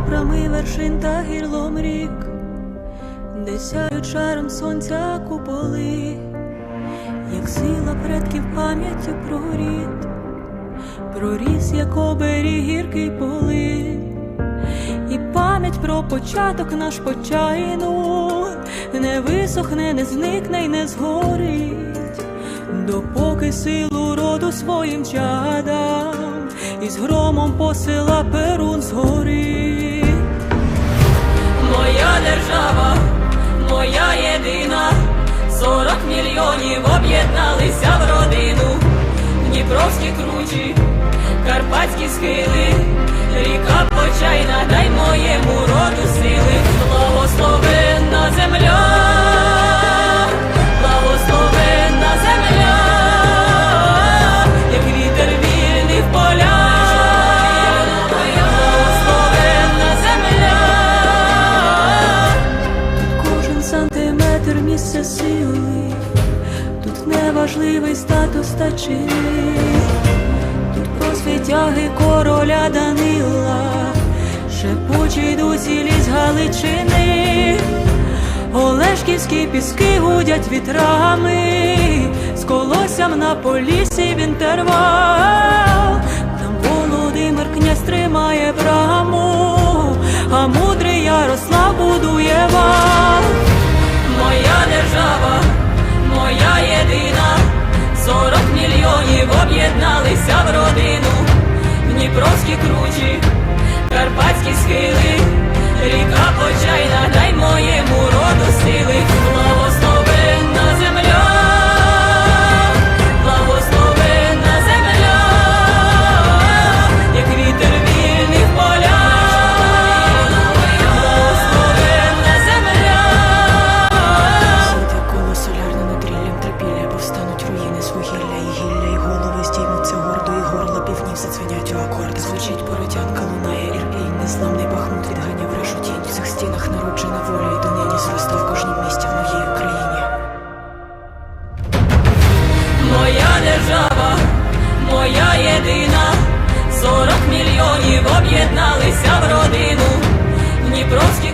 вепрами вершин та гірлом рік, де сяють шаром сонця куполи, як сила предків пам'яттю про рід, проріс, як оберіг гіркий полин, і пам'ять про початок наш почайну. Не висохне, не зникне й не згорить, допоки силу роду своїм чадам із громом посила перун згорі. Моя держава, моя єдина, сорок мільйонів об'єдналися в родину, Дніпровські кручі, Карпатські схили, ріка почайна, дай моєму роду сили, сантиметр сили, тут неважливий статус та чини, тут про світяги короля Данила, шепочі дусі ліс Галичини, Олешківські піски гудять вітрами, з колоссям на полісі в інтервал, там Володимир князь тримає браму, а мудрий Ярослав будує вал. Зацвинять акорди. Звучить поротянка, лунає ірпінь, незламний бахмут відганяв решу тінь. В цих стінах народжена воля, і донині зросте в кожному місті в моїй Україні. Моя держава, моя єдина, сорок мільйонів об'єдналися в родину, Дніпровські